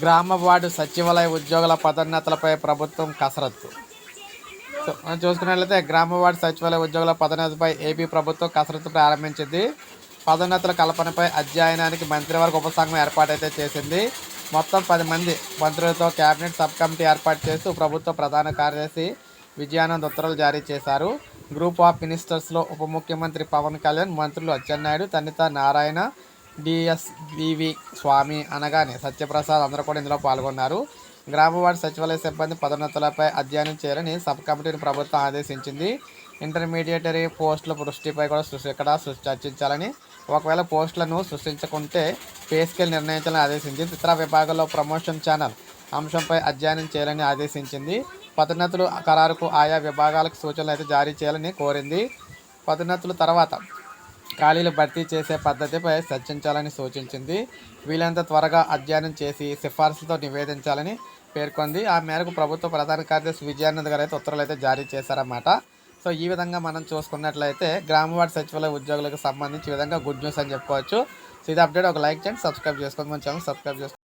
గ్రామ వార్డు సచివాలయ ఉద్యోగుల పదోన్నతులపై ప్రభుత్వం కసరత్తు. సో మనం చూసుకున్నట్లయితే గ్రామ వార్డు సచివాలయ ఉద్యోగుల పదోన్నతిపై ఏపీ ప్రభుత్వం కసరత్తు ప్రారంభించింది. పదోన్నతుల కల్పనపై అధ్యయనానికి మంత్రివర్గ ఉపసంఘం ఏర్పాటైతే చేసింది. మొత్తం పది మంది మంత్రులతో కేబినెట్ సబ్ కమిటీ ఏర్పాటు చేస్తూ ప్రభుత్వ ప్రధాన కార్యదర్శి విజయానంద్ ఉత్తర్వులు జారీ చేశారు. గ్రూప్ ఆఫ్ మినిస్టర్స్లో ఉప ముఖ్యమంత్రి పవన్ కళ్యాణ్ మంత్రులు అచ్చెన్నాయుడు తనిత నారాయణ డిఎస్వివి స్వామి అనగానే సత్యప్రసాద్ అందరూ కూడా ఇందులో పాల్గొన్నారు. గ్రామవార్డు సచివాలయ సిబ్బంది పదోన్నతులపై అధ్యయనం చేయాలని సబ్ కమిటీని ప్రభుత్వం ఆదేశించింది. ఇంటర్మీడియటరీ పోస్టుల సృష్టిపై కూడా సృష్టి ఇక్కడ సృష్టి చర్చించాలని ఒకవేళ పోస్టులను సృష్టించకుంటే పే స్కేల్ నిర్ణయించాలని ఆదేశించింది. ఇతర విభాగాల్లో ప్రమోషన్ ఛానల్ అంశంపై అధ్యయనం చేయాలని ఆదేశించింది. పదోన్నతులు ఖరారుకు ఆయా విభాగాలకు సూచనలు అయితే జారీ చేయాలని కోరింది. పదోన్నతుల తర్వాత ఖాళీలు భర్తీ చేసే పద్ధతిపై చర్చించాలని సూచించింది. వీలైనంత త్వరగా అధ్యయనం చేసి సిఫార్సులతో నివేదించాలని పేర్కొంది. ఆ మేరకు ప్రభుత్వ ప్రధాన కార్యదర్శి విజయానంద్ గారు అయితే ఉత్తర్వులు అయితే జారీ చేశారన్నమాట. సో ఈ విధంగా మనం చూసుకున్నట్లయితే గ్రామవాడ సచివాలయ ఉద్యోగులకు సంబంధించి విధంగా గుడ్ న్యూస్ అని చెప్పుకోవచ్చు. సో ఇది అప్డేట్. ఒక లైక్ చేయండి సబ్స్క్రైబ్ చేసుకోండి. మన ఛానల్ సబ్స్క్రైబ్ చేసుకోండి.